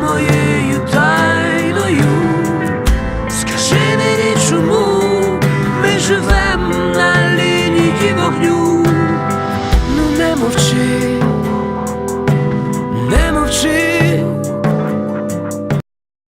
Мою.